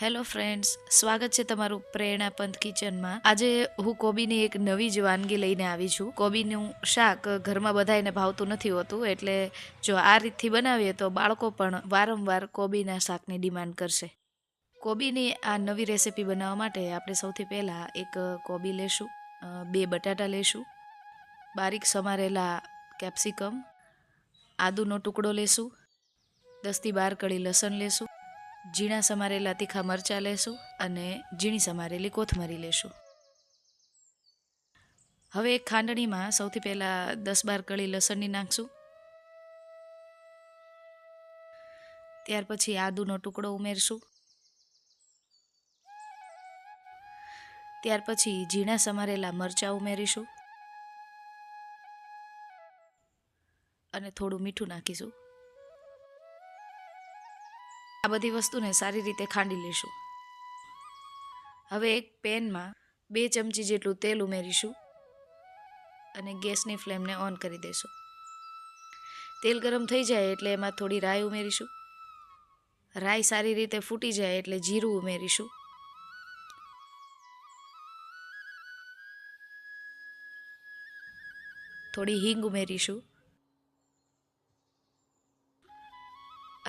Hello friends, સ્વાગત છે તમારું પ્રેરણા પંથ કિચનમાં. આજે હું કોબીની એક નવી જ વાનગી લઈને આવી છું. કોબીનું શાક ઘરમાં બધાયને ભાવતું નથી હોતું, એટલે જો આ રીતથી બનાવીએ તો બાળકો પણ વારંવાર કોબીના શાકની ડિમાન્ડ કરશે. કોબીની આ નવી રેસિપી બનાવવા માટે આપણે સૌથી પહેલાં એક કોબી લેશું બે બટાટા લેશું, બારીક સમારેલા કેપ્સિકમ, આદુનો ટુકડો લેશું, દસથી બાર કળી લસણ લેશું ઝીણા સમારેલા તીખા મરચાં લેશું અને ઝીણી સમારેલી કોથમરી લેશું. હવે એક ખાંડણીમાં સૌથી પહેલાં દસ બાર કળી લસણની નાખશું. ત્યાર પછી આદુનો ટુકડો ઉમેરશું. ત્યાર પછી ઝીણા સમારેલા મરચાં ઉમેરીશું. અને થોડું મીઠું નાખીશું. આ બધી વસ્તુને સારી રીતે ખાંડી લઈશું હવે એક પેનમાં બે ચમચી જેટલું તેલ ઉમેરીશું અને ગેસની ફ્લેમને ઓન કરી દઈશું. તેલ ગરમ થઈ જાય એટલે એમાં થોડી રાઈ ઉમેરીશું. રાઈ સારી રીતે ફૂટી જાય એટલે જીરું ઉમેરીશું. થોડી હિંગ ઉમેરીશું.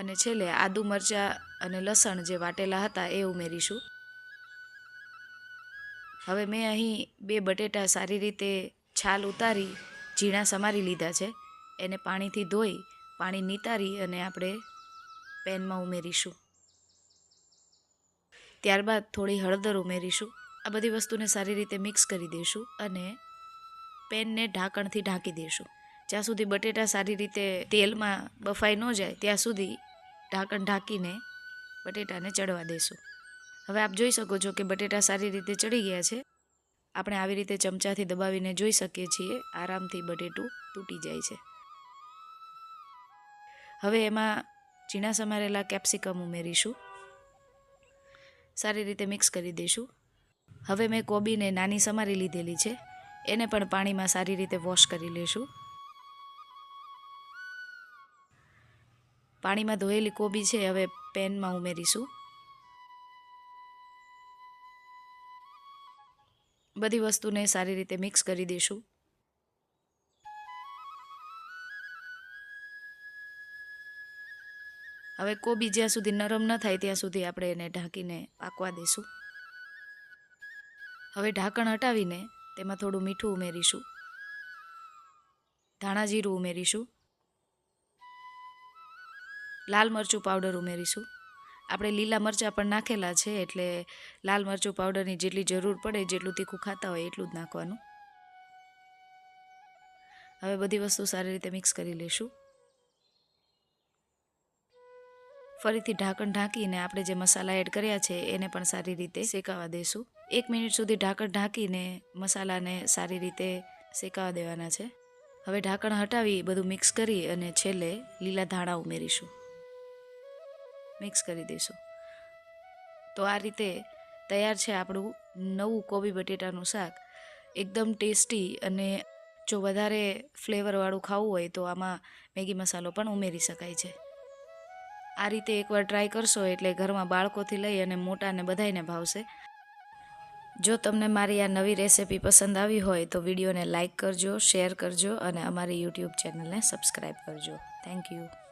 અને છેલ્લે આદુ મરચાં અને લસણ જે વાટેલા હતા એ ઉમેરીશું. હવે મેં અહીં બે બટેટા સારી રીતે છાલ ઉતારી ઝીણા સમારી લીધા છે. એને પાણીથી ધોઈ, પાણી નિતારી અને આપણે પેનમાં ઉમેરીશું. ત્યારબાદ થોડી હળદર ઉમેરીશું. આ બધી વસ્તુને સારી રીતે મિક્સ કરી દઈશું અને પેનને ઢાંકણથી ઢાંકી દઈશું જ્યાં સુધી બટેટા સારી રીતે તેલમાં બફાઈ ન જાય, ત્યાં સુધી ઢાંકણ ઢાંકીને બટેટાને ચડવા દેશું. હવે આપ જોઈ શકો છો કે બટેટા સારી રીતે ચડી ગયા છે. આપણે આવી રીતે ચમચાથી દબાવીને જોઈ શકીએ છીએ, આરામથી બટેટું તૂટી જાય છે. હવે એમાં ઝીણા સમારેલા કેપ્સિકમ ઉમેરીશું. સારી રીતે મિક્સ કરી દઈશું હવે મેં કોબીને નાની સમારી લીધેલી છે. એને પણ પાણીમાં સારી રીતે વોશ કરી લઈશું પાણીમાં ધોયેલી કોબી છે, હવે પેનમાં ઉમેરીશું. બધી વસ્તુને સારી રીતે મિક્સ કરી દઈશું. હવે કોબી જ્યાં સુધી નરમ ન થાય ત્યાં સુધી આપણે એને ઢાંકીને પાકવા દઈશું. હવે ઢાંકણ હટાવીને તેમાં થોડું મીઠું ઉમેરીશું. ધાણા જીરું ઉમેરીશું. લાલ મરચું પાવડર ઉમેરીશું. આપણે લીલા મરચાં પણ નાખેલા છે એટલે લાલ મરચું પાવડરની જેટલી જરૂર પડે, જેટલું તીખું ખાતા હોય એટલું જ નાખવાનું. હવે બધી વસ્તુ સારી રીતે મિક્સ કરી લઈશું. ફરીથી ઢાંકણ ઢાંકીને આપણે જે મસાલા એડ કર્યા છે એને પણ સારી રીતે શેકાવા દઈશું એક મિનિટ સુધી ઢાંકણ ઢાંકીને મસાલાને સારી રીતે શેકાવા દેવાના છે. હવે ઢાંકણ હટાવી બધું મિક્સ કરી અને છેલ્લે લીલા ધાણા ઉમેરીશું. મિક્સ કરી દઈશું. તો આ રીતે તૈયાર છે આપણું નવું કોબી બટેટાનું શાક. એકદમ ટેસ્ટી અને જો વધારે ફ્લેવરવાળું ખાવું હોય તો આમાં મેગી મસાલો પણ ઉમેરી શકાય છે. આ રીતે એકવાર ટ્રાય કરશો એટલે ઘરમાં બાળકોથી લઈ અને મોટાને બધાને ભાવશે. જો તમને મારી આ નવી રેસિપી પસંદ આવી હોય તો વિડીયોને લાઇક કરજો, શેર કરજો અને અમારી યુટ્યુબ ચેનલને સબસ્ક્રાઈબ કરજો. Thank you.